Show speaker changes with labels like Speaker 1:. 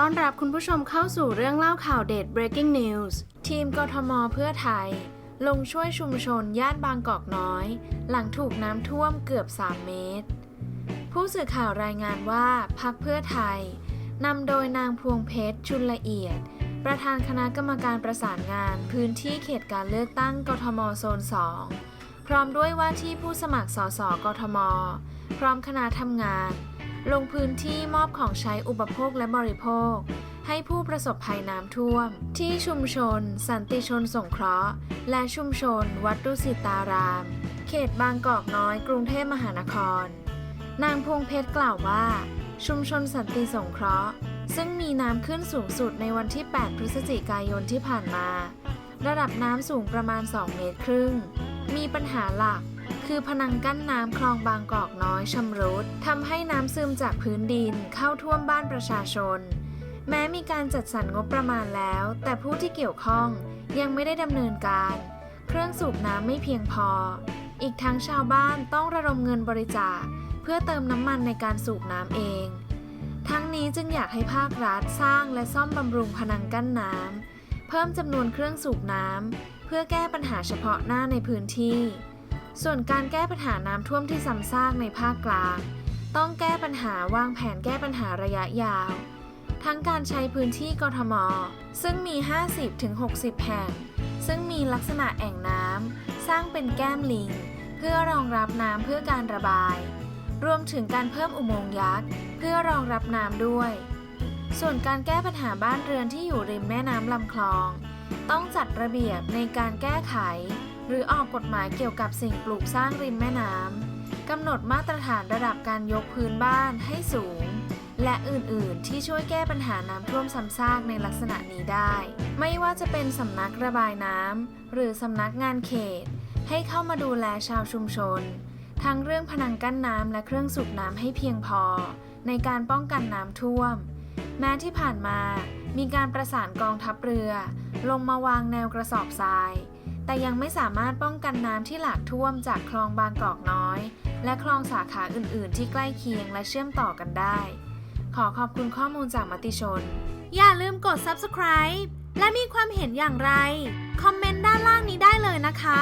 Speaker 1: ตอนรับคุณผู้ชมเข้าสู่เรื่องเล่าข่าวเด็ด breaking news ทีมกทมเพื่อไทย ลงช่วยชุมชนย่านบางกอกน้อย หลังถูกน้ำท่วมเกือบ 3 เมตร ผู้สื่อข่าวรายงานว่าพักเพื่อไทยนำโดยนางพวงเพชรชุนละเอียด ประธานคณะกรรมการประสานงาน พื้นที่เขตการเลือกตั้งกทมโซน 2 พร้อมด้วยว่าที่ผู้สมัครสสกทม พร้อมคณะทำงาน ลงพื้นที่มอบของใช้อุปโภคและบริโภค ให้ผู้ประสบภัยน้ำท่วม ที่ชุมชน สันติชนสงเคราะห์ และชุมชน วัดดุสิตาราม เขตบางกอกน้อยกรุงเทพมหานคร นางพวงเพชรกล่าวว่า ชุมชนสันติสงเคราะห์ ซึ่งมีน้ำขึ้นสูงสุดในวันที่ 8 พฤศจิกายนที่ผ่านมา ระดับน้ำสูงประมาณ 2 เมตรครึ่ง มีปัญหาหลัก คือพนังกั้นน้ำคลองบางกอกน้อยชำรุดทำให้น้ำซึมจากพื้นดินเข้าท่วมบ้านประชาชน แม้มีการจัดสรรงบประมาณแล้ว แต่ผู้ที่เกี่ยวข้องยังไม่ได้ดำเนินการ เครื่องสูบน้ำไม่เพียงพอ อีกทั้งชาวบ้านต้องระดมเงินบริจาค เพื่อเติมน้ำมันในการสูบน้ำเอง ทั้งนี้จึงอยากให้ภาครัฐสร้างและซ่อมบำรุงพนังกั้นน้ำเพิ่มจำนวนเครื่องสูบน้ำเพื่อแก้ปัญหาเฉพาะหน้าในพื้นที่ ส่วนการแก้ปัญหาน้ำท่วมที่ซ้ำซากในภาคกลาง ต้องแก้ปัญหาวางแผนแก้ปัญหาระยะยาว ทั้งการใช้พื้นที่กทม ซึ่งมี 50-60 แห่ง ซึ่งมีลักษณะแอ่งน้ำ สร้างเป็นแก้มลิง เพื่อรองรับน้ำเพื่อการระบาย รวมถึงการเพิ่มอุโมงค์ยักษ์ เพื่อรองรับน้ำด้วย ส่วนการแก้ปัญหาบ้านเรือนที่อยู่ริมแม่น้ำลำคลอง ต้องจัดระเบียบในการแก้ไข หรือออกกฎหมายเกี่ยวกับสิ่งปลูกสร้างริมแม่น้ำกำหนดมาตรฐานระดับการยกพื้นบ้านให้สูง และอื่นๆ ที่ช่วยแก้ปัญหาน้ำท่วมซ้ำซากในลักษณะนี้ได้ ไม่ว่าจะเป็นสำนักระบายน้ำหรือสำนักงานเขต ให้เข้ามาดูแลชาวชุมชน ทั้งเรื่องพนังกั้นน้ำและเครื่องสูบน้ำให้เพียงพอ ในการป้องกันน้ำท่วม แม้ที่ผ่านมามีการประสานกองทัพเรือ ลงมาวางแนวกระสอบทราย แต่ยังไม่สามารถป้องกันน้ำที่หลากท่วมจากคลองบางกอกน้อย และคลองสาขาอื่น ๆ ที่ใกล้เคียงและเชื่อมต่อกันได้ ขอขอบคุณข้อมูลจากมติชน อย่าลืมกด subscribe และมีความเห็นอย่างไร คอมเมนต์ด้านล่างนี้ได้เลยนะคะ